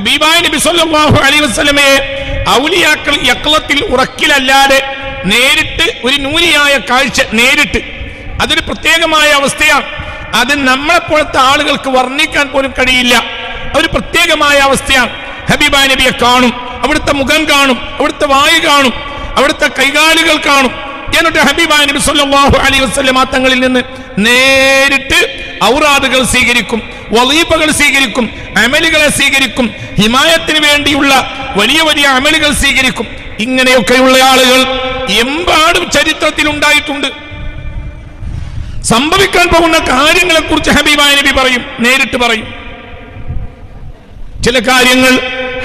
നബി സല്ലല്ലാഹു അലൈഹി വസല്ലമയെ ഔലിയാക്കൾ യക്ലത്തിൽ ഉറക്കിലല്ലാതെ നേരിട്ട് ഒരു നൂലിയായ കാഴ്ച നേരിട്ട്. അതൊരു പ്രത്യേകമായ അവസ്ഥയാണ്. അത് നമ്മളെപ്പോഴത്തെ ആളുകൾക്ക് വർണിക്കാൻ പോലും കഴിയില്ല. ഒരു പ്രത്യേകമായ അവസ്ഥയാണ്. ഹബീബായ നബിയെ കാണും. അവിടുത്തെ മുഖം കാണും. അവിടുത്തെ വായു കാണും. അവിടുത്തെ കൈകാലുകൾ കാണും. എന്നിട്ട് ഹബീബായ നബി സല്ലല്ലാഹു അലൈഹി വസല്ലമ തങ്ങളിൽ നിന്ന് നേരിട്ട് ഔറാദുകൾ സ്വീകരിക്കും വലീഫകൾ സ്വീകരിക്കും അമലുകളെ സ്വീകരിക്കും ഹിമായത്തിന് വേണ്ടിയുള്ള വലിയ വലിയ അമലുകൾ സ്വീകരിക്കും. ഇങ്ങനെയൊക്കെയുള്ള ആളുകൾ എമ്പാടും ചരിത്രത്തിൽ ഉണ്ടായിട്ടുണ്ട്. സംഭവിക്കാൻ പോകുന്ന കാര്യങ്ങളെ കുറിച്ച് ഹബീബായ നബി പറയും നേരിട്ട് പറയും. ചില കാര്യങ്ങൾ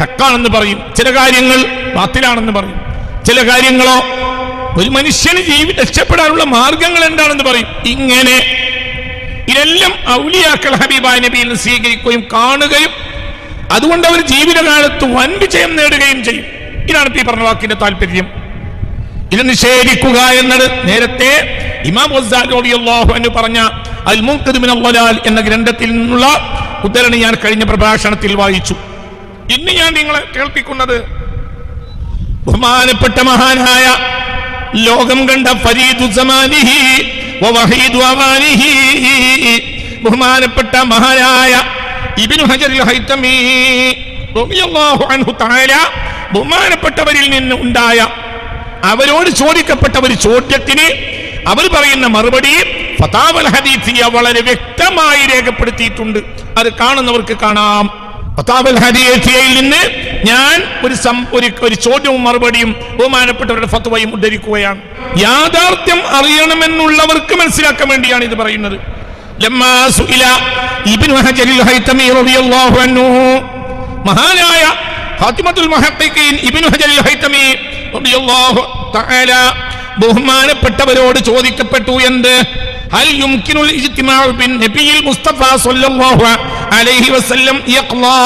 ഹക്കാണെന്ന് പറയും ചില കാര്യങ്ങൾ ബാത്തിലാണെന്ന് പറയും. ചില കാര്യങ്ങളോ ഒരു മനുഷ്യന് ജീവി രക്ഷപ്പെടാനുള്ള മാർഗങ്ങൾ എന്താണെന്ന് പറയും. ഇങ്ങനെ ഇതെല്ലാം ഔലിയാക്കൾ ഹബീബായ നബിയിൽ സ്വീകരിക്കുകയും കാണുകയും അതുകൊണ്ട് അവർ ജീവിതകാലത്ത് വൻ വിജയം നേടുകയും ചെയ്യും. ഇതാണ് ഈ പറഞ്ഞ വാക്കിന്റെ താല്പര്യം. ഇത് നിഷേധിക്കുക എന്നത് നേരത്തെ ഇമാം പറഞ്ഞ അൽ എന്ന ഗ്രന്ഥത്തിൽ നിന്നുള്ള ഉദ്ധരണി ഞാൻ കഴിഞ്ഞ പ്രഭാഷണത്തിൽ വായിച്ചു. ഇന്ന് ഞാൻ നിങ്ങളെ കേൾപ്പിക്കുന്നത് ബഹുമാനപ്പെട്ട മഹാനായ ലോകം കണ്ട ഫരീദു ബഹുമാനപ്പെട്ട മഹാനായ ഇബ്നു ഹജറിൽ ബഹുമാനപ്പെട്ടവരിൽ നിന്ന് ഉണ്ടായ അവരോട് ചോദിക്കപ്പെട്ട ഒരു ചോദ്യത്തിന് അവർ പറയുന്ന മറുപടി ഫതാവൽ ഹദീസിയ വളരെ വ്യക്തമായി രേഖപ്പെടുത്തിയിട്ടുണ്ട്. അത് കാണുന്നവർക്ക് കാണാം. ഫതാവൽ ഹദീസിയയിൽ നിന്ന് ഞാൻ ഒരു ഒരു ഒരു ചോദ്യവും മറുപടിയും ബഹുമാനപ്പെട്ടവരുടെ ഫത്വയും ഉദ്ധരിക്കുകയാണ്. യാഥാർത്ഥ്യം അറിയണമെന്നുള്ളവർക്ക് മനസ്സിലാക്കാൻ വേണ്ടിയാണ് ഇത് പറയുന്നത്. മഹാനായ ഇബ്നു റളിയല്ലാഹു തആല ബഹുമാനപ്പെട്ടവരോട് ചോദിക്കപ്പെട്ടു എന്ത്? മുസ്തഫ സല്ലല്ലാഹു അലൈഹി വസല്ലം യഖ്ലാ.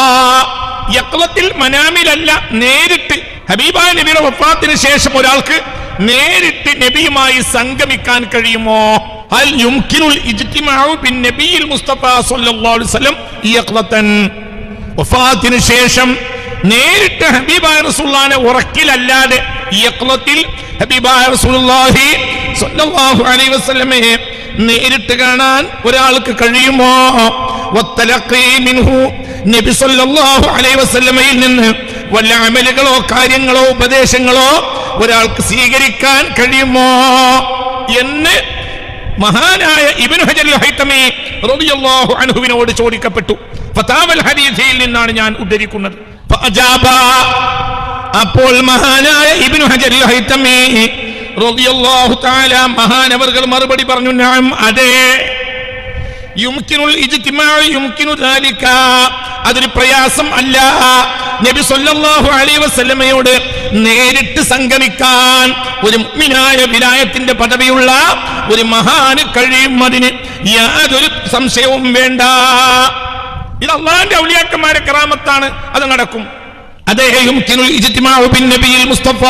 യഖ്ലത്തിൽ മനാമിലല്ല നേരിട്ട് ഹബീബായ നബിയുടെ വഫാത്തിന് ശേഷം ഒരാൾക്ക് നേരിട്ട് നബിയുമായി സംഗമിക്കാൻ കഴിയുമോ? അൽ യുംകിനുൽ ഇജ്തിമാഉ ബിൻ നബിയിൽ മുസ്തഫ സ്വല്ലല്ലാഹു അലൈഹി വസല്ലം യഖ്ലതൻ വഫാത്തിന് ശേഷം നേരിട്ട് ഹബീബായ റസൂലുള്ളാഹിനെ ഉറക്കിലല്ലാതെ യഖ്ലത്തിൽ ഹബീബായ റസൂലുള്ളാഹി സ്വല്ലല്ലാഹു അലൈഹി വസല്ലമയെ നേരിട്ട് കാണാൻ ഒരാൾക്ക് കഴിയുമോ? വത്തലഖീ മിൻഹു നബി സല്ലല്ലാഹു അലൈഹി വസല്ലമയിൽ നിന്ന് വല്ല അമലുകളോ കാര്യങ്ങളോ ഉപദേശങ്ങളോ ഒരാൾക്ക് സ്വീകരിക്കാൻ കഴിയുമോ എന്ന് മഹാനായ ഇബ്നു ഹജർ ഹൈതമി റളിയല്ലാഹു അൻഹുവിനോട് ചോദിക്കപ്പെട്ടു. ഫതാവൽ ഹദീസിൽ നിന്നാണ് ഞാൻ ഉദ്ധരിക്കുന്നത്. അപ്പോൾ മഹാനായ ഇബ്നു ഹജർ ഹൈതമി റളിയല്ലാഹു തആല മഹാനവർകൾ മറുപടി പറഞ്ഞു ഞാൻ അതെ. യുംകിനുൽ യുംകിനു ദാലിക. അതൊരു പ്രയാസം അല്ല. നബി സല്ലല്ലാഹു അലൈഹി വസല്ലമയോട് നേരിട്ട് സംഗമിക്കാൻ ഒരു മുഅ്മിനായ വിലായത്തിന്റെ പദവിയുള്ള ഒരു മഹാന് കഴിയും അതിന്. യാതൊരു സംശയവും വേണ്ട. ഇത് അള്ളാഹിന്റെ ഔലിയാക്കന്മാരെ കറാമത്താണ്. അത് നടക്കും. അദ്ദേഹം മുസ്തഫ.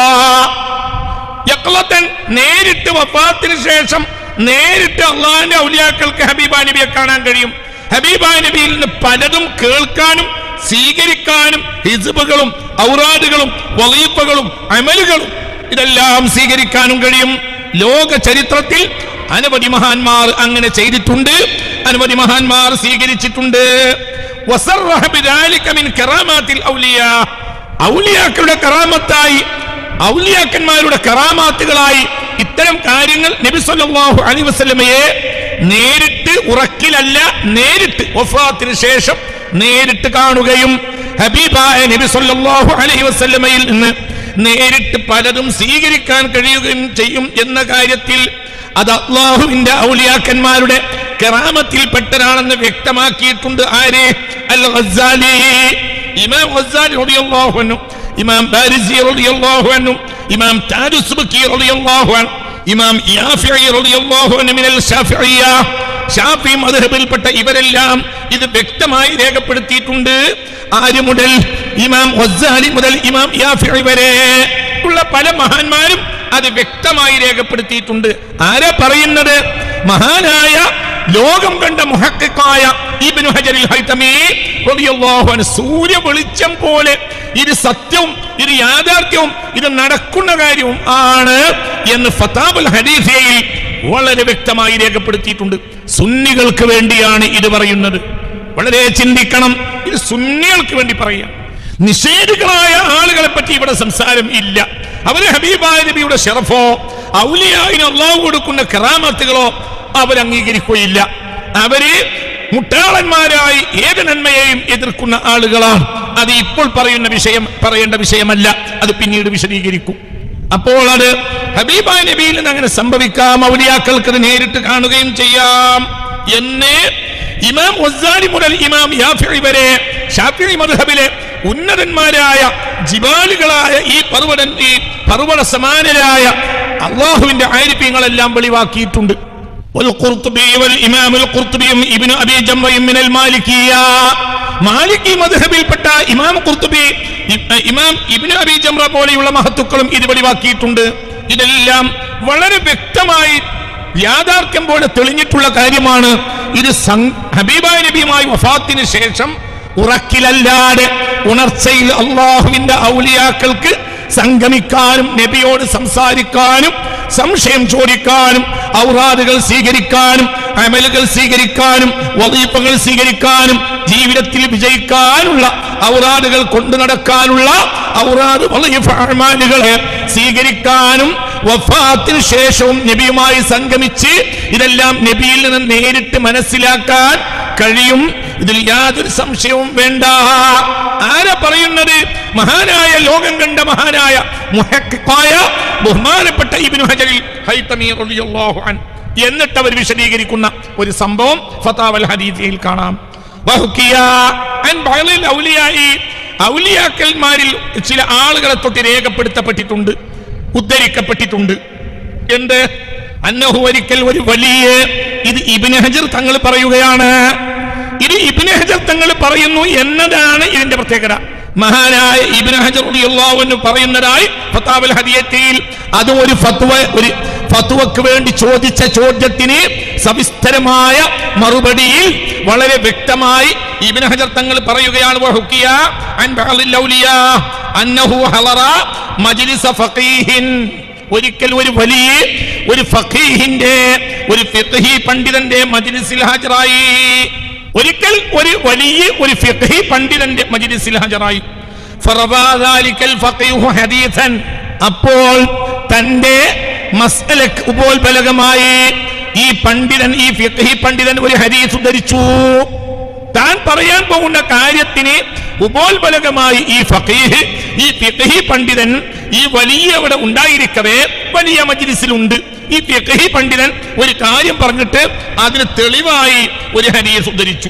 നേരിട്ട് വഫാത്തിന് ശേഷം നേരിട്ട് അള്ളാഹിന്റെ ഔലിയാക്കൾക്ക് ഹബീബാ നബിയെ കാണാൻ കഴിയും. ഹബീബാ നബിയിൽ നിന്ന് പലതും കേൾക്കാനും സ്വീകരിക്കാനും ഹിസുബുകളും ഔറാദുകളും വലീഫകളും അമലുകളും ഇതെല്ലാം സ്വീകരിക്കാനും കഴിയും. ലോക ചരിത്രത്തിൽ അനവധി മഹാന്മാർ അങ്ങനെ ചെയ്തിട്ടുണ്ട്. അനവധി മഹാന്മാർ സ്വീകരിച്ചിട്ടുണ്ട്. ഔലിയാക്കളുടെ കറാമത്തായി ഔലിയാക്കന്മാരുടെ കറാമാത്തുകളായി ഇത്തരം കാര്യങ്ങൾ നബി സല്ലല്ലാഹു അലൈഹി വസല്ലമയെ നേരിട്ട് ഉറക്കിലല്ല നേരിട്ട് വഫാത്തിന് ശേഷം നേരിട്ട് കാണുകയും ഹബീബായ നബി സല്ലല്ലാഹു അലൈഹി വസല്ലമയിൽ നിന്ന് നേരിട്ട് പലതും സ്വീകരിക്കാൻ കഴിയുകയും ചെയ്യും എന്ന കാര്യത്തിൽ അത് അള്ളാഹുവിന്റെ ഔലിയാക്കന്മാരുടെ കറാമത്തിൽപ്പെട്ടതാണെന്ന് വ്യക്തമാക്കിയിട്ടുണ്ട് ആരെ? അൽ ഇമാം അൻഹു ഇമാം ബാരിസി റളിയല്ലാഹു അൻഹു ഇമാം താരുസ്ബക്കി റളിയല്ലാഹു അൻഹു ഇമാം യാഫിഈ റളിയല്ലാഹു അൻഹു മിനൽ ഷാഫിഇയ്യ ഷാഫി മദ്ഹബിൽപ്പെട്ട ഇവരെല്ലാം ഇത് വ്യക്തമായി രേഖപ്പെടുത്തിയിട്ടുണ്ട്. ആര് മുതൽ? ഇമാം ഗസാലി മുതൽ ഇമാം യാഫിഈ വരെ. ഉള്ള പല മഹാന്മാരും അത് വ്യക്തമായി രേഖപ്പെടുത്തിയിട്ടുണ്ട്. ആരാ പറയുന്നത്? മഹാനായ ലോകം കണ്ട മുഹക്കായ ഇബ്നു റളിയല്ലാഹു അൻഹു സൂര്യ വെളിച്ചം പോലെ. ഇത് സത്യവും ഇത് യാഥാർത്ഥ്യവും ഇത് നടക്കുന്ന കാര്യവും ആണ് എന്ന് ഫതാബുൽ ഹദീസയിൽ വളരെ വ്യക്തമായി രേഖപ്പെടുത്തിയിട്ടുണ്ട്. സുന്നികൾക്ക് വേണ്ടിയാണ് ഇത് പറയുന്നത്. വളരെ ചിന്തിക്കണം ഇത് സുന്നികൾക്ക് വേണ്ടി പറയാം. നിഷേധികളായ ആളുകളെ പറ്റി ഇവിടെ സംസാരം ഇല്ല. അവരെ ഹബീബായ നബിയുടെ ഷെറഫോ ഔലിയായി അള്ളാഹു കൊടുക്കുന്ന കറാമത്തുകളോ അവർ അംഗീകരിക്കുകയില്ല അവർ മുട്ടാളന്മാരായി ഏത് നന്മയെയും എതിർക്കുന്ന ആളുകളാണ്. അത് ഇപ്പോൾ പറയുന്ന വിഷയം പറയേണ്ട വിഷയമല്ല. അത് പിന്നീട് വിശദീകരിക്കും. അപ്പോൾ അത് ഹബീബ നബിയിൽ നിന്ന് അങ്ങനെ സംഭവിക്കാം. ഔലിയാക്കൾക്ക് അത് നേരിട്ട് കാണുകയും ചെയ്യാം. എന്ന് ഇമാം ഒസാരി മുതൽ ഇമാം യാഫി വരെ ഷാഫി മദ്ഹബിലെ ഉന്നതന്മാരായ ജിബാലുകളായ ഈ പർവത ഈ പർവത സമാനരായ അള്ളാഹുവിന്റെ ആയിരിപ്യങ്ങളെല്ലാം വെളിവാക്കിയിട്ടുണ്ട്. മധുഹബിൽപ്പെട്ട ഇമാം ഖുർത്തുബി ഇമാം ഇബിന് അബി ജംറ പോലെയുള്ള മഹത്തുക്കളും ഇത് വെളിവാക്കിയിട്ടുണ്ട്. ഇതെല്ലാം വളരെ വ്യക്തമായി യാഥാർത്ഥ്യം പോലെ തെളിഞ്ഞിട്ടുള്ള കാര്യമാണ്. ഇത് ഹബീബായ നബിയുമായി വഫാത്തിന് ശേഷം ഉറക്കിലല്ലാതെ ഉണർച്ചയിൽ അള്ളാഹുവിന്റെ ഔലിയാക്കൾക്ക് സംഗമിക്കാനും നബിയോട് സംസാരിക്കാനും സംശയം ചോദിക്കാനും ഔറാദുകൾ സ്വീകരിക്കാനും അമലുകൾ സ്വീകരിക്കാനും വദീഫകൾ സ്വീകരിക്കാനും ജീവിതത്തിൽ വിജയിക്കാനുള്ള ഔറാദുകൾ കൊണ്ടു നടക്കാനുള്ള ഔറാദ് അമാലുകളെ സ്വീകരിക്കാനും വഫാത്തിന് ശേഷവും നബിയുമായി സംഗമിച്ച് ഇതെല്ലാം നബിയിൽ നിന്ന് നേരിട്ട് മനസ്സിലാക്കാൻ കഴിയും. ഇതിൽ യാതൊരു സംശയവും വേണ്ട. ആരാ പറയുന്നത്? മഹാനായ ലോകം കണ്ട മഹാനായ മുഹക്കായ ബഹുമാനപ്പെട്ട ഇബ്നു ഹജറിൽ എന്നിട്ട് അവർ വിശദീകരിക്കുന്ന ഒരു സംഭവം ഫതാവൽ ഹദീസിൽ കാണാം. ഔലിയാക്കന്മാരിൽ ചില ആളുകളെ തൊട്ട് രേഖപ്പെടുത്തപ്പെട്ടിട്ടുണ്ട് ഉദ്ധരിക്കപ്പെട്ടിട്ടുണ്ട്. എന്ത്? അന്നഹു ഒരിക്കൽ ഒരു വലിയ ഇത് ഇബ്നു ഹജർ തങ്ങൾ പറയുകയാണ് ഇത് ഇബ്നു ഹജർ തങ്ങൾ പറയുന്നു എന്നതാണ് ഇതിന്റെ പ്രത്യേകത. മഹാനായ ഇബ്നു ഹജർ അൻഹു പറയുന്നതായി ഫതാവൽ ഹദിയത്തിൽ. അത് ഒരു ഫത്വ ഒരു ഫത്വക്ക് വേണ്ടി ചോദിച്ച ചോദ്യത്തിന് സവിസ്തരമായ മറുപടിയിൽ വളരെ വ്യക്തമായി ഇബ്നു ഹജർ തങ്ങൾ പറയുകയാണ് ഒരിക്കൽ ഒരു വലിയ ഒരു ഫഖീഹിന്റെ ഒരു ഫിഖ്ഹി പണ്ഡിതന്റെ മജ്ലിസിൽ ഹാജരായി. ഒരിക്കൽ ഒരു വലിയ ഒരു ഫിഖ്ഹി പണ്ഡിതന്റെ മജ്ലിസിൽ ഹാജരായി. അപ്പോൾ തന്റെ മസ്അലക്ക് ഉപോത്ബലകമായി ഈ പണ്ഡിതൻ ഈ ഫിഖ്ഹി പണ്ഡിതൻ ഒരു ഹദീസ് ഉദ്ധരിച്ചു. താൻ പറയാൻ പോകുന്ന കാര്യത്തിന് ഉപോത്ബലകമായി ഈ ഫഖീഹ് ഈ ഫിഖ്ഹി പണ്ഡിതൻ ഈ വലിയ അവിടെ ഉണ്ടായിരിക്കവേ വലിയ മജ്ലിസിലുണ്ട്. ഈ ഫിഖഹി പണ്ഡിതൻ ഒരു കാര്യം പറഞ്ഞിട്ട് അതിന് തെളിവായി ഒരു ഹദീസ് ഉദ്ധരിച്ചു.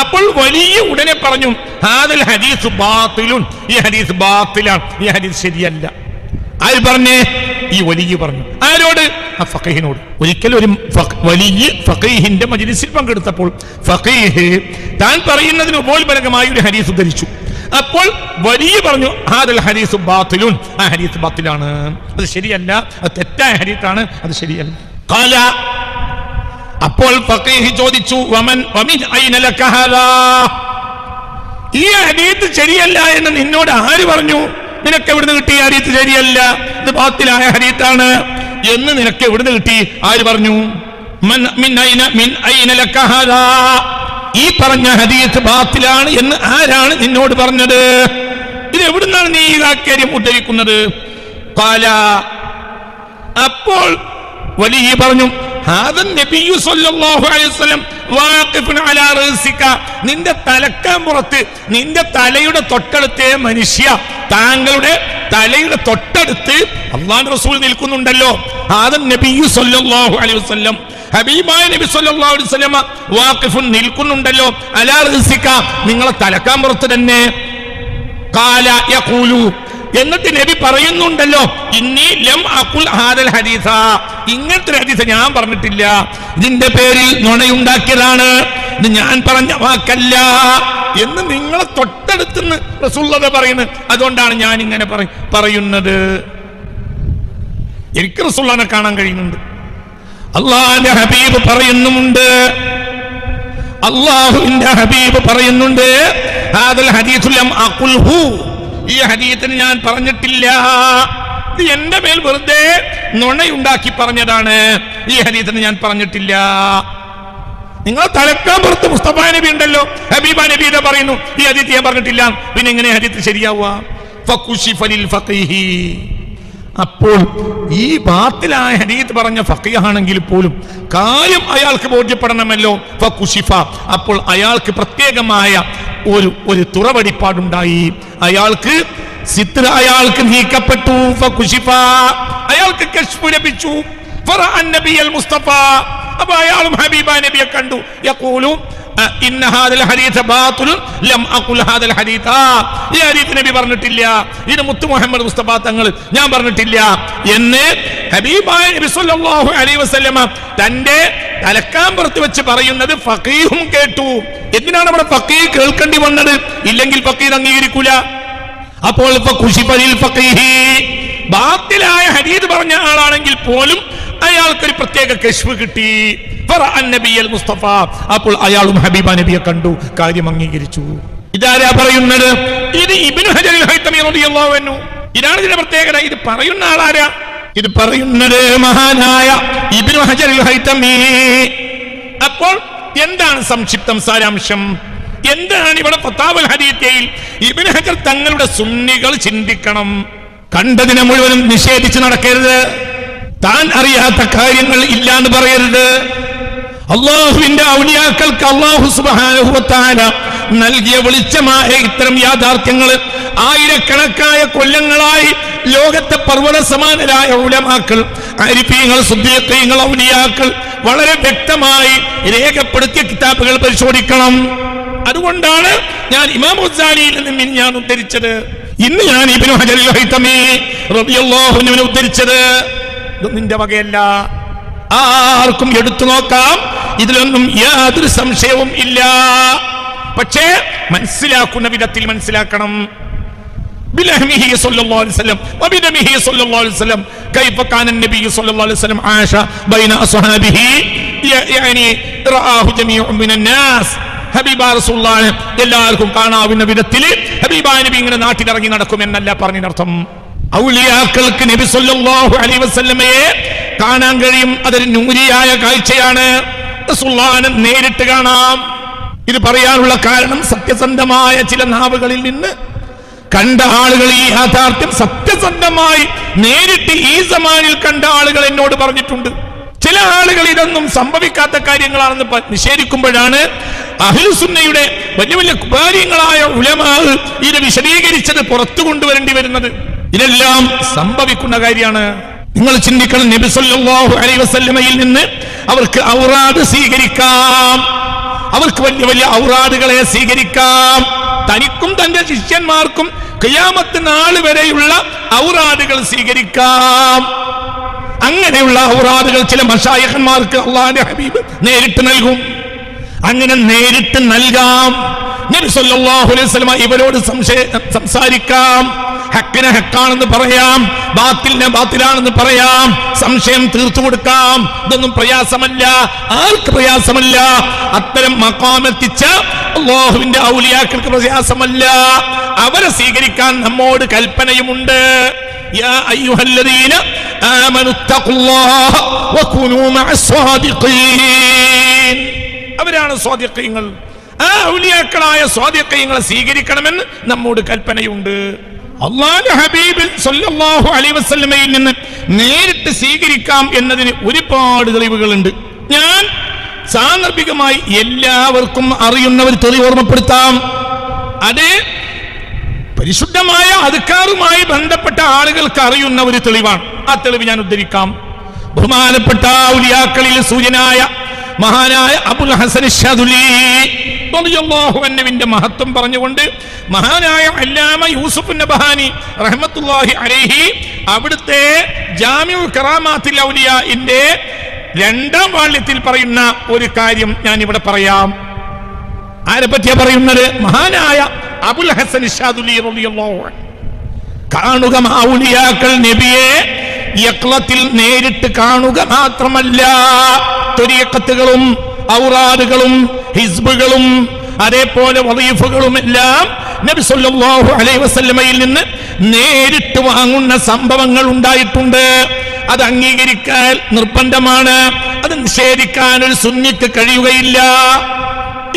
അപ്പോൾ വലിയ ഉടനെ പറഞ്ഞു ഹാദൽ ഹദീസ് ബാത്തിലുൻ. ഈ ഹദീസ് ബാത്തിലാണ്. ഈ ഹദീസ് ശരിയല്ല. ആര് പറഞ്ഞേ? ഈ വലിയ പറഞ്ഞു. ആരോട്? ആ ഫഖീഹിനോട്. ഒരിക്കൽ ഒരു വലിയ ഫഖീഹിന്റെ മജ്ലിസിൽ പങ്കെടുത്തപ്പോൾ ഫഖീഹ് താൻ പറയുന്നതിന് ഉപോത്ബലകമായി ഒരു ഹദീസ് ഉദ്ധരിച്ചു. അപ്പോൾ വലിയ പറഞ്ഞു ഹാദൽ ഹരീസ് ബാത്തിലുൻ. ആ ഹരീസ് ബാത്തിലാണ്. അത് ശരിയല്ല അത് തെറ്റായ ഹരീത്താണ് അത് ശരിയല്ല. കാല അപ്പോൾ ഫഖീഹ് ചോദിച്ചു വമൻ വമിൻ ഈ ഹരീത്ത് ശരിയല്ല എന്ന് നിന്നോട് ആര് പറഞ്ഞു? നിനക്ക് എവിടുന്ന് കിട്ടി ഹരീത്ത് ശരിയല്ല? ഇത് ബാത്തിലായ ഹരീത്താണ് എന്ന് നിനക്ക് എവിടുന്ന് കിട്ടി? ആര് പറഞ്ഞു? ഈ പറഞ്ഞ ഹദീസ് ബാത്തിലാണ് എന്ന് ആരാണ് നിന്നോട് പറഞ്ഞത്? ഇത് എവിടുന്നാണ് നീ ഈ കാര്യം ഉദ്ധരിക്കുന്നത്? അപ്പോൾ വലിയ പറഞ്ഞു നിന്റെ തലക്കാമ്പുറത്ത് നിന്റെ തലയുടെ തൊട്ടടുത്തേ മനുഷ്യ താങ്കളുടെ തലയുടെ തൊട്ടടുത്ത് അള്ളാഹു റസൂൽ നിൽക്കുന്നുണ്ടല്ലോ. ആദം നബിയു സല്ലല്ലാഹു അലൈഹി വസല്ലം. ഹബീബായ നബി സല്ലല്ലാഹു അലൈഹി വസല്ലം വാഖിഫുൻ നിൽക്കുന്നുണ്ടല്ലോ. അലാ റഅസിക നിങ്ങളെ തലക്കാമ്പുറത്ത് തന്നെ. കാല യഖൂലു. എന്നിട്ട് നബി പറയുന്നുണ്ടല്ലോ ഇന്നി ലം അഖുൽ ഹാദൽ ഹദീസ. ഇങ്ങനത്തെ ഹദീസ് ഞാൻ പറഞ്ഞിട്ടില്ല. ഇതിന്റെ പേരിൽ നുണയുണ്ടാക്കിയതാണ്. ഇത് ഞാൻ പറഞ്ഞ വാക്കല്ല എന്ന് നിങ്ങളെ തൊട്ടടുത്തുനിന്ന് റസൂള്ളത പറയുന്നത് അതുകൊണ്ടാണ് ഞാൻ ഇങ്ങനെ പറ- പറയുന്നത്. എനിക്ക് റസൂള്ളനെ കാണാൻ കഴിയുന്നുണ്ട്. അള്ളാഹിന്റെ ഹബീബ് പറയുന്നുമുണ്ട്. അള്ളാഹുവിന്റെ ഹബീബ് പറയുന്നുണ്ട്. ഈ ഹദീത്തിന് ഞാൻ പറഞ്ഞിട്ടില്ല. ഇത് എന്റെ മേൽ വെറുതെ നുണയുണ്ടാക്കി പറഞ്ഞതാണ്. ഈ ഹദീത്തിന് ഞാൻ പറഞ്ഞിട്ടില്ല. നിങ്ങൾ തലക്കാൻ പുറത്ത് മുസ്തഫ നബി ഉണ്ടല്ലോ. ഹബീബ നബി ഇതാ പറയുന്നു ഈ ഹദീത്ത് ഞാൻ പറഞ്ഞിട്ടില്ല. പിന്നെ എങ്ങനെ ഹദീത്ത് ശരിയാവുക. അപ്പോൾ ഈ ബാത്തിലായ ഹരീത്ത് പറഞ്ഞ ഫക്കിയാണെങ്കിൽ പോലും കാര്യം അയാൾക്ക് ബോധ്യപ്പെടണമല്ലോ. ഫക്കുഷിഫ അപ്പോൾ അയാൾക്ക് പ്രത്യേകമായ ഒരു ഒരു തുറവടിപ്പാടുണ്ടായി അയാൾക്ക് സിത്ര അയാൾക്ക് നീക്കപ്പെട്ടു. ഫക്കുഷിഫ അയാൾക്ക് കശ്മു ലഭിച്ചു. മുസ്തഫ. അപ്പൊ ഹബീബ നബിയെ കണ്ടു. യഖൂലു ഹദീഥ ലം അഖുൽ ഹദീഥ ഈ നബി പറഞ്ഞിട്ടില്ല. ഇത് മുത്തു മുഹമ്മദ് മുസ്തഫ തങ്ങൾ ഞാൻ പറഞ്ഞിട്ടില്ല. എന്ന് ഹബീബായ തന്റെ തലക്കാമ്പുറത്ത് വെച്ച് പറയുന്നത് ഫഖീഹും കേട്ടു. എന്തിനാണ് നമ്മുടെ ഫഖീഹ് കേൾക്കേണ്ടി വന്നത്? ഇല്ലെങ്കിൽ ഫഖീഹ് അംഗീകരിക്കൂല. അപ്പോൾ ഫഖീഹി. ബാത്തിലായ ഹദീദ് പറഞ്ഞ ആളാണെങ്കിൽ പോലും അയാൾക്കൊരു പ്രത്യേക കശ്വ് കിട്ടി. മുസ്തഫ. അപ്പോൾ അയാളും ഹബീബ നബിയെ കണ്ടു. കാര്യം അംഗീകരിച്ചു. ഇതാരാ പറയുന്നത്? ഇത് ഇബ്നു ഇതാണ് ഇതിന്റെ പ്രത്യേകത. ഇത് പറയുന്ന ആളാരാ? ഇത് പറയുന്നത് മഹാനായ ഇബ്നു ഹൈത്തമി. അപ്പോൾ എന്താണ് സംക്ഷിപ്തം സാരാംശം? എന്താണ് ഇവിടെ ഫത്താവുൽ ഹദീത്തയിൽ ഇബ്നു ഹജർ തങ്ങളുടെ സുന്നികൾ ചിന്തിക്കണം. കണ്ടതിനെ മുഴുവനും നിഷേധിച്ച് നടക്കരുത്. താൻ അറിയാത്ത കാര്യങ്ങൾ ഇല്ല എന്ന് പറയരുത്. അള്ളാഹുവിന്റെ ഔലിയാക്കൾക്ക് അള്ളാഹു തആല നൽകിയ വെളിച്ചമായ ഇത്തരം യാഥാർത്ഥ്യങ്ങൾ ആയിരക്കണക്കായ കൊല്ലങ്ങളായി ലോകത്തെ പർവത സമാനരായ ഉലമാക്കൾ അരിപ്പീങ്ങൾ സുദ്ദീഖീങ്ങൾ ഔലിയാക്കൾ വളരെ വ്യക്തമായി രേഖപ്പെടുത്തിയ കിതാബുകൾ പരിശോധിക്കണം. അതുകൊണ്ടാണ് ഞാൻ ഇമാം ഉസ്സാലിയിൽ നിന്നും ഞാൻ ഉദ്ധരിച്ചത്. ഇന്ന് ഞാൻ ഇബിനു അൻഹുവിനെ ഉദ്ധരിച്ചത്. നിന്റെ വകയല്ല ആർക്കും എടുത്തു നോക്കാം ഇതിലൊന്നും യാതൊരു സംശയവും ഇല്ല പക്ഷേ മനസ്സിലാക്കുന്ന വിധത്തിൽ മനസ്സിലാക്കണം بلحمه صلى الله عليه وسلم وبدمه صلى الله عليه وسلم كيف كان النبي صلى الله عليه وسلم عاش بين أصحابه ي- يعني رآه جميع من الناس ഹബീബ റസൂള്ളാണ് എല്ലാവർക്കും കാണാവുന്ന വിധത്തിൽ ഹബീബ നബി ഇങ്ങനെ നാട്ടിലിറങ്ങി നടക്കുമെന്നല്ല പറഞ്ഞതിനർത്ഥം ഔലിയാക്കൾക്ക് നബി സല്ലല്ലാഹു അലൈഹി വസല്ലമയെ കാണാൻ കഴിയും. അതൊരു നൂരിയായ കാഴ്ചയാണ്. റസൂള്ളാനെ നേരിട്ട് കാണാം. ഇത് പറയാനുള്ള കാരണം സത്യസന്ധമായ ചില നാവുകളിൽ നിന്ന് കണ്ട ആളുകൾ ഈ യാഥാർത്ഥ്യം സത്യസന്ധമായി നേരിട്ട് ഈ സമാനിൽ കണ്ട ആളുകൾ എന്നോട് പറഞ്ഞിട്ടുണ്ട്. ചില ആളുകൾ ഇതൊന്നും സംഭവിക്കാത്ത കാര്യങ്ങളാണെന്ന് നിഷേധിക്കുമ്പോഴാണ് അഹിൽസുന്നയുടെ വലിയ വലിയ കാര്യങ്ങളായ ഉലമാ ഇത് വിശദീകരിച്ചത് പുറത്തു കൊണ്ടുവരേണ്ടി വരുന്നത്. ഇതെല്ലാം സംഭവിക്കുന്ന കാര്യമാണ്. നിങ്ങൾ ചിന്തിക്കണം നബി സല്ലല്ലാഹു അലൈഹി വസല്ലമയിൽ നിന്ന് അവർക്ക് ഔറാദ് സ്വീകരിക്കാം. അവർക്ക് വലിയ വലിയ ഔറാദുകളെ സ്വീകരിക്കാം. തനിക്കും തന്റെ ശിഷ്യന്മാർക്കും കയ്യാമത്ത് നാൾ വരെയുള്ള ഔറാദുകൾ സ്വീകരിക്കാം. അങ്ങനെയുള്ള ഔറാദുകൾ ചില മഷായഹന്മാർക്ക് അള്ളാന്റെ ഹബീബ് നേരിട്ട് നൽകും. അങ്ങനെ നേരിട്ട് നൽകാം. നബി സല്ലല്ലാഹു അലൈഹി വസല്ലമ ഇവരോട് സംസാരിക്കാം. ഹക്കിനെ ഹക്കാണെന്ന് പറയാം. ബാത്തിലിനെ ബാത്തിലാണെന്ന് പറയാം. സംശയം തീർത്തു കൊടുക്കാം. ഇതൊന്നും പ്രയാസമല്ല. ആർക്ക് പ്രയാസമല്ല? അത്തരം മക്കാമെത്തിച്ച അള്ളാഹുവിന്റെ ഔലിയാക്കൾക്ക് പ്രയാസമല്ല. അവരെ സ്വീകരിക്കാൻ നമ്മോട് കൽപ്പനയുമുണ്ട്. യാ അയ്യുഹല്ലദീന അവരാണ് സ്വാദിഖീങ്ങൾ. ആ ഔലിയാക്കളായ സ്വാധീനങ്ങളെ സ്വീകരിക്കണമെന്ന് നമ്മോട് കൽപ്പനയുണ്ട്. അള്ളാഹു ഹബീബിൽ സല്ലല്ലാഹു അലൈഹി വസല്ലമയിൽ നിന്ന് നേരിട്ട് സ്വീകരിക്കാം എന്നതിന് ഒരുപാട് തെളിവുകളുണ്ട്. ഞാൻ സാന്ദർഭികമായി എല്ലാവർക്കും അറിയുന്ന ഒരു തെളിവ് ഓർമ്മപ്പെടുത്താം. അത് പരിശുദ്ധമായ അതുക്കാറുമായി ബന്ധപ്പെട്ട ആളുകൾക്ക് അറിയുന്ന ഒരു തെളിവാണ്. ആ തെളിവ് ഞാൻ ഉദ്ധരിക്കാം. ബഹുമാനപ്പെട്ട ഔലിയാക്കളിൽ സൂചനായ മഹാനായ അബുൽ ഹസൻ ഷാദുലി അൻഹുവിന്റെ മഹത്വം പറഞ്ഞുകൊണ്ട് മഹാനായ അല്ലാമ യൂസുഫ് നബഹാനി റഹ്മത്തുല്ലാഹി അലേഹി അവിടുത്തെ ജാമിഉ കറാമാത്തിൽ ഔലിയാഇന്റെ രണ്ടാം വാള്യത്തിൽ പറയുന്ന ഒരു കാര്യം ഞാൻ ഇവിടെ പറയാം. ആരെ പറ്റിയാ പറയുന്നത്? മഹാനായ അബുൽ ഹസൻ കാണുക മാവുലിയാക്കൾ നബിയെ യക്ലത്തിൽ നേരിട്ട് കാണുക മാത്രമല്ല തൊരിയക്കത്തുകളും ഔറാദുകളും ഹിസ്ബുകളും അതേപോലെ വലീഫുകളും എല്ലാം നബി സല്ലല്ലാഹു അലൈഹി വസല്ലമയിൽ നിന്ന് നേരിട്ട് വാങ്ങുന്ന സംഭവങ്ങൾ ഉണ്ടായിട്ടുണ്ട്. അത് അംഗീകരിക്കാൻ നിർബന്ധമാണ്. അത് നിഷേധിക്കാൻ ഒരു സുന്നിക്ക് കഴിയുകയില്ല.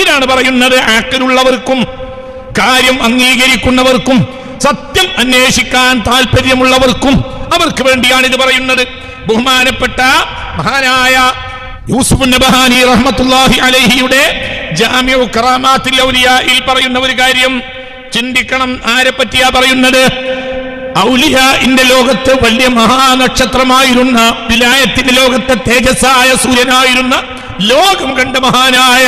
ഇതാണ് പറയുന്നത് ആക്കലുള്ളവർക്കും കാര്യം അംഗീകരിക്കുന്നവർക്കും സത്യം അന്വേഷിക്കാൻ താല്പര്യമുള്ളവർക്കും അവർക്ക് വേണ്ടിയാണ് ഇത് പറയുന്നത്. ബഹുമാനപ്പെട്ട മഹാനായ യൂസുഫ് നബഹാനി റഹ്മത്തുള്ളാഹി അലൈഹിയുടെ ജാമ്യു കറാമാത്തിൽ ഔലിയയിൽ പറയുന്ന ഒരു കാര്യം ചിന്തിക്കണം ആരെ പറ്റിയാ പറയുന്നത്? ഔലിയാന്റെ ലോകത്ത് വലിയ മഹാനക്ഷത്രമായിരുന്ന വിലായത്തിന്റെ ലോകത്തെ തേജസ്സായ സൂര്യനായിരുന്ന ലോകം കണ്ട മഹാനായ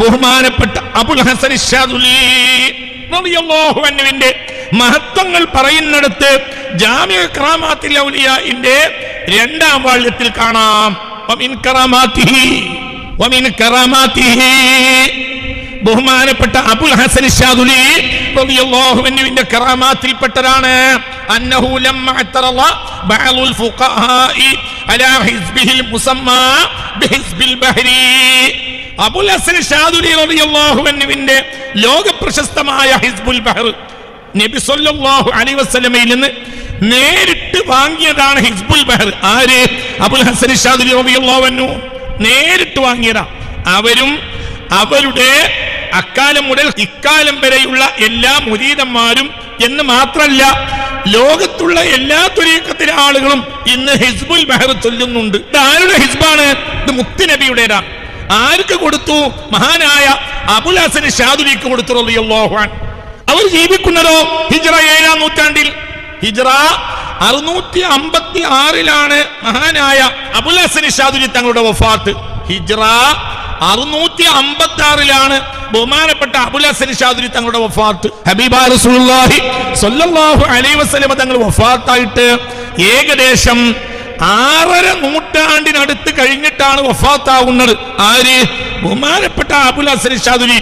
ബഹുമാനപ്പെട്ട അബുൽ ഹസൻ ഷാദുലി റളിയല്ലാഹു അൻഹുവിന്റെ മഹത്വങ്ങൾ പറയുന്നിടത്ത് ജാമ്യ ക്രാമാത്തിൽ ഔലിയ ഇന്റെ രണ്ടാം വാള്യത്തിൽ കാണാം. ബഹുമാനപ്പെട്ട അബുൽ ഹസൻ ഷാദുലി റളിയല്ലാഹു കറാമാത്തിൽപ്പെട്ടതാണ്. അന്നഹു ലമ്മ അത്തറള ബഅലുൽ ഫുഖഹാഇ അലാ ഹിസ്ബിഹിൽ മുസമ്മാ ബിഹിസ്ബിൽ ബഹരി. അബുൽ ഹസൻ ഷാദുലി റളിയല്ലാഹു അൻഹുവിന്റെ ലോക പ്രശസ്തമായ ഹിസ്ബുൽ ബഹർ നബി സല്ലല്ലാഹു അലൈഹി വസല്ലമയിൽ നിന്ന് നേരിട്ട് വാങ്ങിയതാണ് ഹിസ്ബുൽ ബഹർ. ആര്? അബുൽ ഹസൻ റളിയല്ലാഹു നേരിട്ട് വാങ്ങിയതാ. അവരും അവരുടെ അക്കാലം മുതൽ ഇക്കാലം വരെയുള്ള എല്ലാ മുരീതന്മാരും എന്ന് മാത്രല്ല ലോകത്തുള്ള എല്ലാ തുരീക്കത്തിലെ ആളുകളും ഇന്ന് ഹിസ്ബുൽ ബഹർ ചൊല്ലുന്നുണ്ട്. ഇത് ആരുടെ ഹിസ്ബാണ്? ഇത് മുത്തുനബിയുടേതാണ് ആർക്ക് കൊടുത്തു? മഹാനായ അബുൽ ഹസൻ ഷാദുലിക്ക് കൊടുത്തു റളിയല്ലാഹു അവർ ജീവിക്കുന്നതോ? ഹിജ്റ ഏഴാം നൂറ്റാണ്ടിൽ. ഹിജ്റ അറുന്നൂറ്റി അമ്പത്തി ആറിലാണ് മഹാനായ അബുൽ ഹസൻ ഷാദുലി തങ്ങളുടെ വഫാത്ത്. ഹിജ്റ അറുന്നൂറ്റി അമ്പത്തി ആറിലാണ് ബഹുമാനപ്പെട്ട അബുൽ ഹസൻ ഷാദുരി തങ്ങളുടെ വഫാത്ത്. ഹബീബ റസൂലുള്ളാഹി സ്വല്ലല്ലാഹു അലൈഹി വസല്ലമ തങ്ങൾ വഫാത്തായിട്ട് ഏകദേശം ആറര നൂറ്റാണ്ടിനടുത്ത് കഴിഞ്ഞിട്ടാണ് വഫാത്താവുന്നത്. ആര്? ബഹുമാനപ്പെട്ട അബുൽ ഹസൻ ഷാദുലി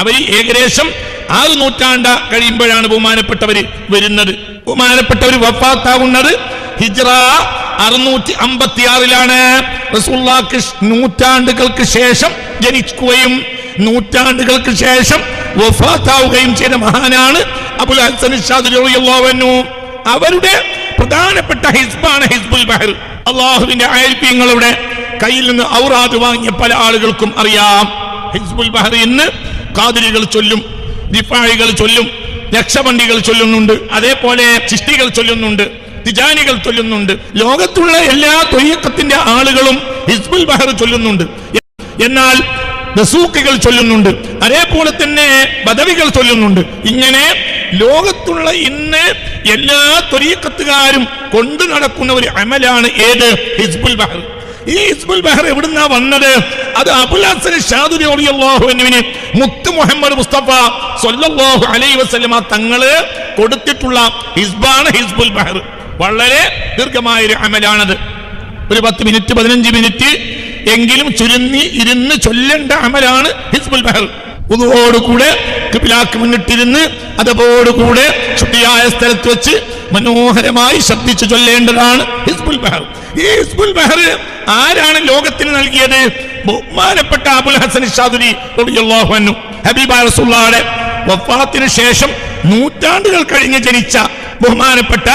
അവർ ഏകദേശം ആറ് നൂറ്റാണ്ട കഴിയുമ്പോഴാണ് ബഹുമാനപ്പെട്ടവര് വരുന്നത്. ബഹുമാനപ്പെട്ടവര് വഫാത്താവുന്നത് ഹിജ്റ അറുന്നൂറ്റി അമ്പത്തി ആറിലാണ് റസൂള്ളാക്ക് നൂറ്റാണ്ടുകൾക്ക് ശേഷം ജനിക്കുകയും നൂറ്റാണ്ടുകൾക്ക് ശേഷം വഫാത്താവുകയും ചെയ്ത മഹാനാണ് അബുൽ ഹസൻ ഷാദുലി റളിയല്ലാഹു അൻഹു. അവരുടെ പ്രധാനപ്പെട്ട ഹിസ്ബാണ് ഹിസ്ബുൽ ബഹർ. അള്ളാഹുവിന്റെ അയൽപ്പിങ്ങളുടെ കയ്യിൽ നിന്ന് ഔറാദ് വാങ്ങിയ പല ആളുകൾക്കും അറിയാം. ഹിസ്ബുൽ ബഹർ ഇന്ന് കാതിരികൾ ചൊല്ലും ദിഫാഴികൾ ചൊല്ലും രക്ഷബണ്ടികൾ ചൊല്ലുന്നുണ്ട് അതേപോലെ ചിഷ്ടികൾ ചൊല്ലുന്നുണ്ട് തിജാനികൾ ചൊല്ലുന്നുണ്ട് ലോകത്തുള്ള എല്ലാ തൊയ്യക്കത്തിന്റെ ആളുകളും ഹിസ്ബുൽ ബഹർ ചൊല്ലുന്നുണ്ട്. എന്നാൽ ബസൂക്കുകൾ ചൊല്ലുന്നുണ്ട് അതേപോലെ തന്നെ ബദവികൾ ചൊല്ലുന്നുണ്ട്. ഇങ്ങനെ ലോകത്തുള്ള ഇന്ന് എല്ലാ തൊരീക്കത്തുകാരും കൊണ്ടു നടക്കുന്ന ഒരു അമലാണ് ഏത്? ഹിസ്ബുൽ ബഹർ. ഈ ഹിസ്ബുൽ ബഹർ എവിടുന്നാ വന്നത്? അത് അബുൽ ഷാദുരി അൻഹുവിന് മുത്ത് മുഹമ്മദ് മുസ്തഫ സൊല്ലാഹു അലൈ വസ്ലമ തങ്ങൾ കൊടുത്തിട്ടുള്ള ഹിസ്ബാണ് ഹിസ്ബുൽ ബഹർ വളരെ ദീർഘമായ ഒരു അമലാണത്. ഒരു പത്ത് മിനിറ്റ് പതിനഞ്ച് മിനിറ്റ് എങ്കിലും ചുരുങ്ങി ഇരുന്ന് ചൊല്ലേണ്ട അമലാണ് ഹിസ്ബുൽ ബഹർ ഉതുവോടുകൂടെ കിബിലാക്ക് മുന്നിട്ടിരുന്ന് അതോടുകൂടെ ശുദ്ധിയായ സ്ഥലത്ത് വെച്ച് മനോഹരമായി ശബ്ദിച്ചു ചൊല്ലേണ്ടതാണ് ഹിസ്ബുൽ ബഹർ. ഈ ഹിസ്ബുൽ ബഹർ ആരാണ് ലോകത്തിന് നൽകിയത്? ബഹുമാനപ്പെട്ട അബുൽ ഹസൻ ഷാദുരി അൻഹു. ഹബീബ റസൂലുള്ളാഹിയുടെ വഫാത്തിന് ശേഷം നൂറ്റാണ്ടുകൾ കഴിഞ്ഞ് ജനിച്ച ബഹുമാനപ്പെട്ട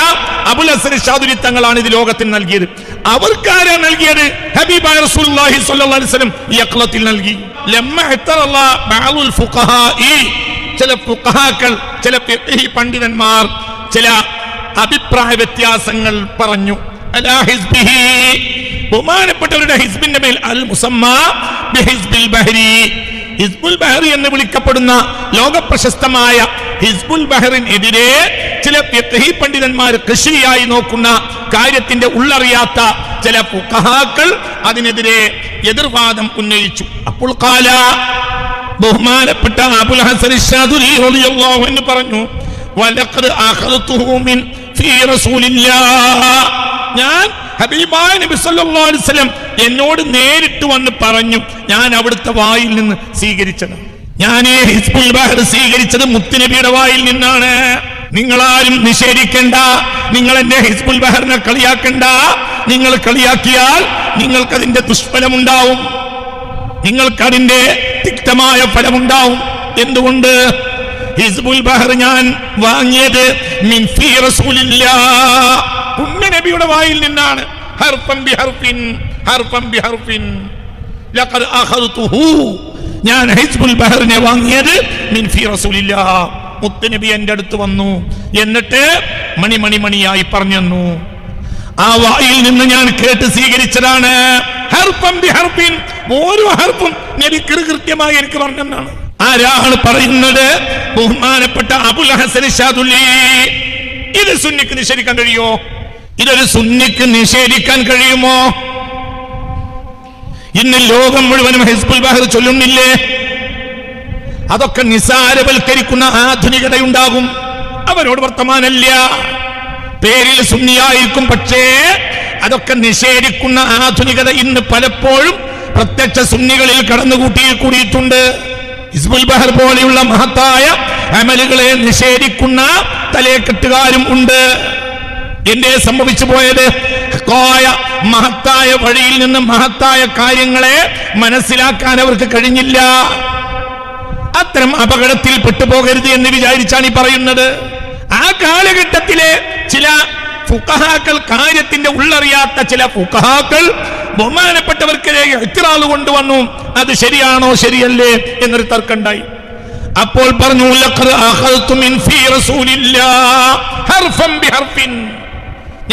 അബുൽ ഹസൻ ഷാദുരി തങ്ങളാണ് ഇത് ലോകത്തിന് നൽകിയത്. അവർക്കാരാ നൽകിയത്? ഹബീബ റസൂലുള്ളാഹി സ്വല്ലല്ലാഹു അലൈഹി വസല്ലം യഖ്ലത്തിൽ നൽകി. ലമ്മ ഇത്തറല്ല ബഅലുൽ ഫുഖഹാഇ. ചില ഫുഖഹാക്കൾ ചില പണ്ഡിതന്മാർ ചില അഭിപ്രായ വ്യത്യാസങ്ങൾ പറഞ്ഞു. ബഹുമാനപ്പെട്ടവരുടെ ഹിസ്ബിന്റെ മേൽ അൽ മുസമ്മിൽ ബഹരി. ഹിസ്ബുൽ ബഹറി എന്ന് വിളിക്കപ്പെടുന്ന ലോകപ്രശസ്തമായ ഹിസ്ബുൽ ബഹറിനെതിരെ ചില ഫിഖ്ഹി പണ്ഡിതന്മാർ കൃഷിയായി നോക്കുന്ന കാര്യത്തിന്റെ ഉള്ളറിയാത്ത ചില ഫുഖഹാക്കൾ അതിനെതിരെ എതിർവാദം ഉന്നയിച്ചു. അപ്പോൾ കാല ബഹുമാനപ്പെട്ട അബുൽ ഹസൻ പറഞ്ഞു ഞാൻ ഹബീബായ നബി സല്ലല്ലാഹു അലൈഹി വസല്ലം എന്നോട് നേരിട്ട് വന്ന് പറഞ്ഞു ഞാൻ അവിടുത്തെ വായിൽ നിന്ന് സ്വീകരിച്ചത് ഈ ഹിസ്ബുൽ ബഹർ സ്വീകരിച്ചത് മുത്തുനബിയുടെ വായിൽ നിന്നാണ്. നിങ്ങളാരും നിഷേധിക്കണ്ട നിങ്ങൾ എന്റെ ഹിസ്ബുൽ ബഹറിനെ കളിയാക്കണ്ട. നിങ്ങൾ കളിയാക്കിയാൽ നിങ്ങൾക്കതിന്റെ ദുഷ്ഫലമുണ്ടാവും. നിങ്ങൾക്കതിന്റെ തിക്തമായ ഫലമുണ്ടാവും. എന്തുകൊണ്ട്? ഹിസ്ബുൽ ബഹർ ഞാൻ വാങ്ങിയത് പുണ്യ നബിയുടെ വായിൽ നിന്നാണ്. ഹർഫം ബി ഹർഫിൻ ഹർഫം ബി ഹർഫിൻ. ഞാൻ ഹിസ്ബുൽ ബഹറിനെ വാങ്ങിയത് മിൻ റസൂലില്ലാ. മുത്തുനബി എന്റെ അടുത്ത് വന്നു. എന്നിട്ട് മണി മണി മണിയായി പറഞ്ഞു ആ വായിൽ നിന്ന് ഞാൻ കേട്ട് സ്വീകരിച്ചതാണ്. ഹർപ്പം ബി ഹർഫിൻ. ഓരോ ഹർപ്പും നബി കൃത്യമായി എനിക്ക് പറഞ്ഞെന്നാണ് ആരാണ് പറയുന്നത്? ബഹുമാനപ്പെട്ട അബുൽ ഹസൻ ഷാദുല്ലി ഇത് സുന്നിക്ക് നിഷേധിക്കാൻ കഴിയുമോ? ഇതൊരു സുന്നിക്ക് നിഷേധിക്കാൻ കഴിയുമോ? ഇന്ന് ലോകം മുഴുവനും ഹിസ്ബുൽ ബഹർ ചൊല്ലുന്നില്ലേ? അതൊക്കെ നിസാരവൽക്കരിക്കുന്ന ആധുനികതയുണ്ടാകും. അവരോട് വർത്തമാനല്ല. പേരിൽ സുന്നിയായിരിക്കും പക്ഷേ അതൊക്കെ നിഷേധിക്കുന്ന ആധുനികത ഇന്ന് പലപ്പോഴും പ്രത്യക്ഷ സുന്നികളിൽ കടന്നുകൂട്ടിയിൽ കൂടിയിട്ടുണ്ട്. ഹിസ്ബുൽ ബഹർ പോലെയുള്ള മഹത്തായ അമലുകളെ നിഷേധിക്കുന്ന തലേക്കെട്ടുകാരും ഉണ്ട്. എന്റെ സംഭവിച്ചു പോയത്? മഹത്തായ വഴിയിൽ നിന്ന് മഹത്തായ കാര്യങ്ങളെ മനസ്സിലാക്കാൻ അവർക്ക് കഴിഞ്ഞില്ല. അത്തരം അപകടത്തിൽ പെട്ടുപോകരുത് എന്ന് വിചാരിച്ചാണ് ഈ പറയുന്നത്. ആ കാലഘട്ടത്തിലെ ചില ഫുക്കഹാക്കൾ കാര്യത്തിന്റെ ഉള്ളറിയാത്ത ചില ഫുക്കഹാക്കൾ ബഹുമാനപ്പെട്ടവർക്കെതിരെ ഇത്രാൾ കൊണ്ടുവന്നു. അത് ശരിയാണോ ശരിയല്ലേ എന്നൊരു തർക്കമുണ്ടായി. അപ്പോൾ പറഞ്ഞു.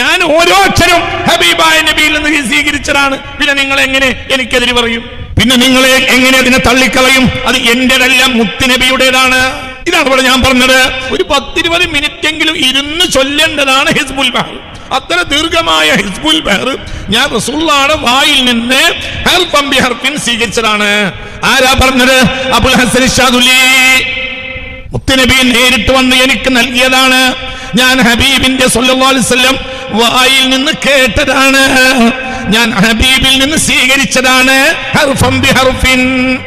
ഞാൻ ഓരോ അക്ഷരം ഹബീബായ നബിയിൽ നിന്ന് സ്വീകരിച്ചതാണ് പിന്നെ നിങ്ങൾ എങ്ങനെ എനിക്കെതിരെ പറയും? പിന്നെ നിങ്ങളെ എങ്ങനെ അതിനെ തള്ളിക്കളയും? അത് എന്റേതല്ല മുത്തുനബിയുടേതാണ് ഇതാണ് ഇവിടെ ഞാൻ പറഞ്ഞത്. ഒരു പത്തിരുപത് മിനിറ്റ് എങ്കിലും ഇരുന്ന് ചൊല്ലേണ്ടതാണ് ഹിസ്ബുൽ ബഹർ. അത്ര ദീർഘമായ ഹിസ്ബുൽ ബഹർ ഞാൻ റസൂള്ളാടെ വായിൽ നിന്ന് സ്വീകരിച്ചതാണ്. ആരാ പറഞ്ഞത്? അബുൽ ഹസൻ മുത്തുനബി നേരിട്ട് വന്ന് എനിക്ക് നൽകിയതാണ്. ഞാൻ ഹബീബിന്റെ അലൈഹി വായിൽ നിന്ന് കേട്ടതാണ്. ഞാൻ ഹബീബിൽ നിന്ന് സ്വീകരിച്ചതാണ്. ഹർഫം ബി ഹർഫിൻ.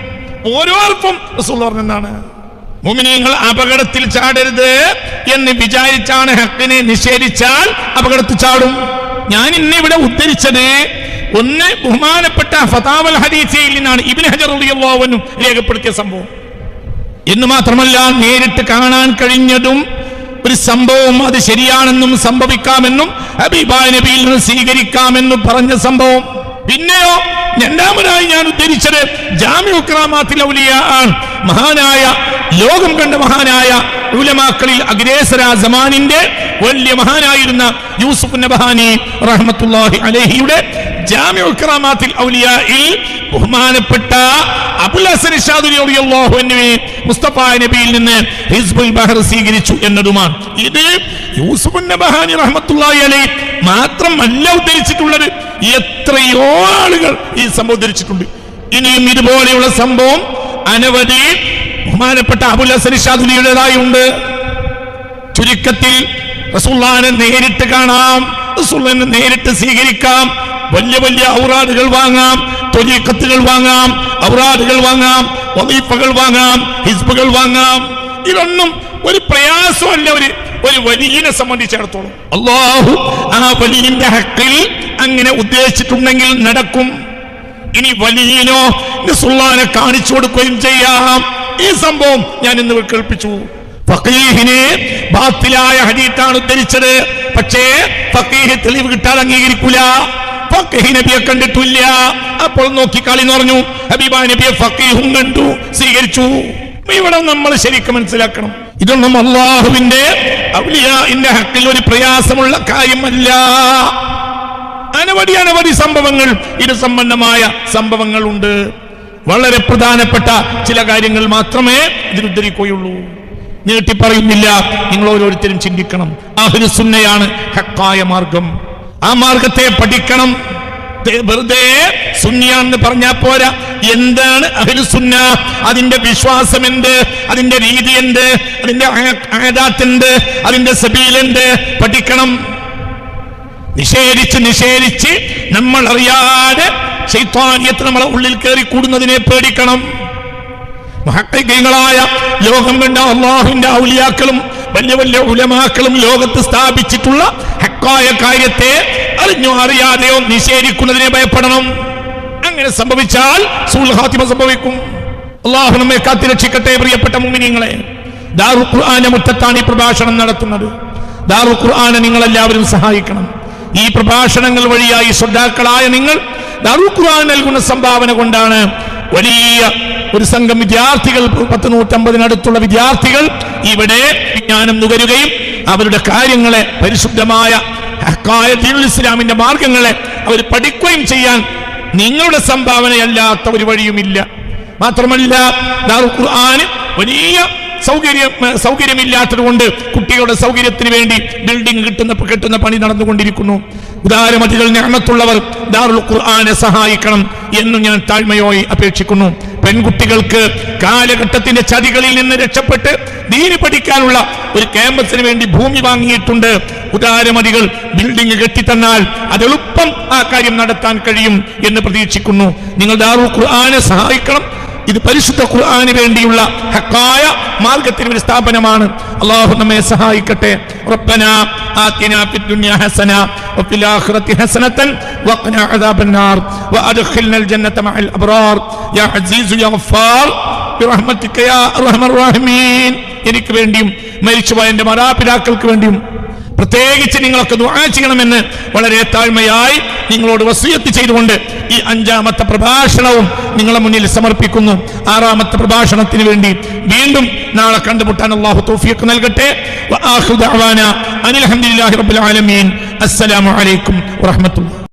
ഓരോ അല്പം റസൂൽ പറഞ്ഞതാണ്. മുമിനീങ്ങൾ അപകടത്തിൽ ചാടരുത് എന്ന് വിചാരിച്ചാണ് ഹക്കിനെ നിഷേധിച്ചാൽ അപകടത്തിൽ ചാടും. ഞാൻ ഇന്നിവിടെ ഉദ്ധരിച്ചത് ഒന്ന് ബഹുമാനപ്പെട്ട ഫതാവൽ ഹദീസയിൽ നിന്നാണ്. ഇബ്നു ഹജർ അൻഹു രേഖപ്പെടുത്തിയ സംഭവം. എന്ന് മാത്രമല്ല നേരിട്ട് കാണാൻ കഴിഞ്ഞതും ഒരു സംഭവം അത് ശരിയാണെന്നും സംഭവിക്കാമെന്നും ഹബീബായ നബിയിൽ നിന്ന് സ്വീകരിക്കാമെന്നും പറഞ്ഞ സംഭവം. പിന്നെയോ രണ്ടാമതായി ഞാൻ ഉദ്ധരിച്ചത് ജാമ്യുക്രാമാത്തിൽ ആണ്. മഹാനായ ലോകം കണ്ട മഹാനായ ഉലമാക്കളിൽ അഗ്രേസര സമാനിന്റെ വലിയ മഹാനായിരുന്ന യൂസുഫ് നബഹാനി റഹ്മത്തുള്ളാഹി അലഹിയുടെ ജാമ്യുക്രാമാത്തിൽ ഔലിയായിൽ ബഹുമാനപ്പെട്ട മുസ്തഫ നബിയിൽ നിന്ന് ഹിസ്ബുൽ ബഹർ സ്വീകരിച്ചു എന്നതുമാണ്. ഇത് യൂസുഫ് നബഹാനി റഹ്മത്തുള്ളാഹി അലൈഹി മാത്രമല്ല ഉദ്ധരിച്ചിട്ടുള്ളത്. എത്രയോ ആളുകൾ ഈ സംഭവം ഉദ്ധരിച്ചിട്ടുണ്ട്. ഇനിയും ഇതുപോലെയുള്ള സംഭവം അനവധി ബഹുമാനപ്പെട്ട അബുൽ ഹസൻ ഷാദുലിയുടേതായി ഉണ്ട് ചുരുക്കത്തിൽ റസൂള്ളാനെ നേരിട്ട് കാണാം റസൂള്ളനെ നേരിട്ട് സ്വീകരിക്കാം വലിയ വലിയ ഔറാദുകൾ വാങ്ങാം തൊലീക്കത്തുകൾ വാങ്ങാം ഔറാദുകൾ വാങ്ങാം വകീപ്പകൾ വാങ്ങാം ഹിസ്ബുകൾ വാങ്ങാം. ഇതൊന്നും ഒരു പ്രയാസമല്ല ഒരു ഒരു വലിയനെ സംബന്ധിച്ചിടത്തോളം. അള്ളാഹു ആ വലിയന്റെ ഹക്കിൽ അങ്ങനെ ഉദ്ദേശിച്ചിട്ടുണ്ടെങ്കിൽ നടക്കും. ഇനി വലിയനോ സുള്ളാനെ കാണിച്ചു കൊടുക്കുകയും ചെയ്യാം. ഈ സംഭവം ഞാൻ ഇന്ന് കേൾപ്പിച്ചു. ഫക്കീഹിനെ ബാത്തിലായ ഹദീത്താണ് ഉദ്ധരിച്ചത്. പക്ഷേ ഫക്കീഹ് തെളിവ് കിട്ടാതെ അംഗീകരിക്കൂല. ഫക്കീഹ് നബിയെ കണ്ടിട്ടില്ല. അപ്പോൾ നോക്കി കളി എന്ന് പറഞ്ഞു ഹബീബ നബിയെ ഫക്കീഹും കണ്ടു സ്വീകരിച്ചു. ഇവിടെ നമ്മൾ ശരിക്കും മനസ്സിലാക്കണം. ഇതൊന്നും അള്ളാഹുവിന്റെ ഔലിയാന്റെ ഹക്കിൽ ഒരു പ്രയാസമുള്ള കാര്യമല്ല. അനവധി അനവധി സംഭവങ്ങൾ ഇത് സംബന്ധമായ സംഭവങ്ങളുണ്ട്. വളരെ പ്രധാനപ്പെട്ട ചില കാര്യങ്ങൾ മാത്രമേ ഇതിൽ ഉദ്ധരിക്കുകയുള്ളൂ. നീട്ടി പറയുന്നില്ല നിങ്ങൾ ഓരോരുത്തരും ചിന്തിക്കണം. ആഹുരു സുന്നയാണ് ഹക്കായ മാർഗം. ആ മാർഗത്തെ പഠിക്കണം. വെറുതെ സുന്യാന്ന് പറഞ്ഞാ പോരാ. എന്താണ് അഹ്ലു സുന്ന? അതിന്റെ വിശ്വാസം എന്ത് അതിന്റെ രീതി എന്ത് അതിന്റെ ആദാത്തുണ്ട് അതിന്റെ സബീലുണ്ട് പഠിക്കണം. നിഷേധിച്ച് നിഷേധിച്ച് നമ്മൾ അറിയാതെ ശൈത്വാനിയത്ത് നമ്മളെ ഉള്ളിൽ കയറി കൂടുന്നതിനെ പേടിക്കണം. മഹക്കൈകളായ ലോകം കണ്ട അള്ളാഹുവിന്റെ ഔലിയാക്കളും വലിയ വലിയ ഉലമാക്കളും ലോകത്ത് സ്ഥാപിച്ചിട്ടുള്ള ഹക്കായ കാര്യത്തെ അറിഞ്ഞോ അറിയാതെയോ നിഷേധിക്കുന്നതിനെ ഭയപ്പെടണം. അങ്ങനെ സംഭവിച്ചാൽ സൂൽഹാത്തിമ സംഭവിക്കും. അള്ളാഹു നമ്മെ കാത്തിരക്ഷിക്കട്ടെ പ്രിയപ്പെട്ട മുമിനിങ്ങളെ ദാറു ഖുർആാന മുറ്റത്താണ് ഈ പ്രഭാഷണം നടത്തുന്നത്. ദാറു ഖുർആനെ നിങ്ങൾ എല്ലാവരും സഹായിക്കണം. ഈ പ്രഭാഷണങ്ങൾ വഴിയായി ശ്രദ്ധാക്കളായ നിങ്ങൾ ദാറു ഖുർആൻ നൽകുന്ന സംഭാവന കൊണ്ടാണ് വലിയ ഒരു സംഘം വിദ്യാർത്ഥികൾ പത്ത് നൂറ്റമ്പതിനടുത്തുള്ള വിദ്യാർത്ഥികൾ ഇവിടെ വിജ്ഞാനം നുകരുകയും അവരുടെ കാര്യങ്ങളെ പരിശുദ്ധമായ ഇസ്ലാമിന്റെ മാർഗങ്ങളെ അവർ പഠിക്കുകയും ചെയ്യാൻ നിങ്ങളുടെ സംഭാവനയല്ലാത്ത ഒരു വഴിയുമില്ല. മാത്രമല്ല ഖുർആന് വലിയ സൗകര്യം സൗകര്യമില്ലാത്തത് കൊണ്ട് കുട്ടികളുടെ സൗകര്യത്തിന് വേണ്ടി ബിൽഡിംഗ് കിട്ടുന്ന കെട്ടുന്ന പണി നടന്നുകൊണ്ടിരിക്കുന്നു. ഉദാരമതികൾ ഞാമത്തുള്ളവർ ദാറുൽ ഖുർആനെ സഹായിക്കണം എന്ന് ഞാൻ താഴ്മയോയി അപേക്ഷിക്കുന്നു. പെൺകുട്ടികൾക്ക് കാലഘട്ടത്തിന്റെ ചതികളിൽ നിന്ന് രക്ഷപ്പെട്ട് ദീനി പഠിക്കാനുള്ള ഒരു ക്യാമ്പസിന് വേണ്ടി ഭൂമി വാങ്ങിയിട്ടുണ്ട്. ഉദാരമതികൾ ബിൽഡിംഗ് കെട്ടിത്തന്നാൽ അത് എളുപ്പം ആ കാര്യം നടത്താൻ കഴിയും എന്ന് പ്രതീക്ഷിക്കുന്നു. നിങ്ങൾ ദാറു ഖുർആനെ സഹായിക്കണം. ഇത് പരിശുദ്ധ ഖുർആന് വേണ്ടിയുള്ള ഹക്കായ മാർഗത്തിന് ഒരു സ്ഥാപനമാണ് അള്ളാഹു നമ്മെ സഹായിക്കട്ടെ ربنا آتنا في الدنيا حسنة وفي الآخرة حسنة وقنا عذاب النار وأدخلنا الجنة مع الأبرار يا عزيز يا غفار برحمتك يا أرحم الراحمين എനിക്ക് വേണ്ടിയും മരിച്ചുപോയ എൻ്റെ മാതാപിതാക്കൾക്ക് വേണ്ടിയും പ്രത്യേകിച്ച് നിങ്ങളൊക്കെ ദുആ ചെയ്യണമെന്ന് വളരെ താഴ്മയായി നിങ്ങളോട് വസീയത്ത് ചെയ്തുകൊണ്ട് ഈ അഞ്ചാമത്തെ പ്രഭാഷണവും നിങ്ങളെ മുന്നിൽ സമർപ്പിക്കുന്നു. ആറാമത്തെ പ്രഭാഷണത്തിന് വേണ്ടി വീണ്ടും നാളെ കണ്ടുമുട്ടാൻ അള്ളാഹു തൗഫീഖ് നൽകട്ടെ. അനിൽ ഹംദുലില്ലാഹി റബ്ബിൽ ആലമീൻ. അസ്സലാമു അലൈക്കും വറഹ്മത്തുള്ളാഹി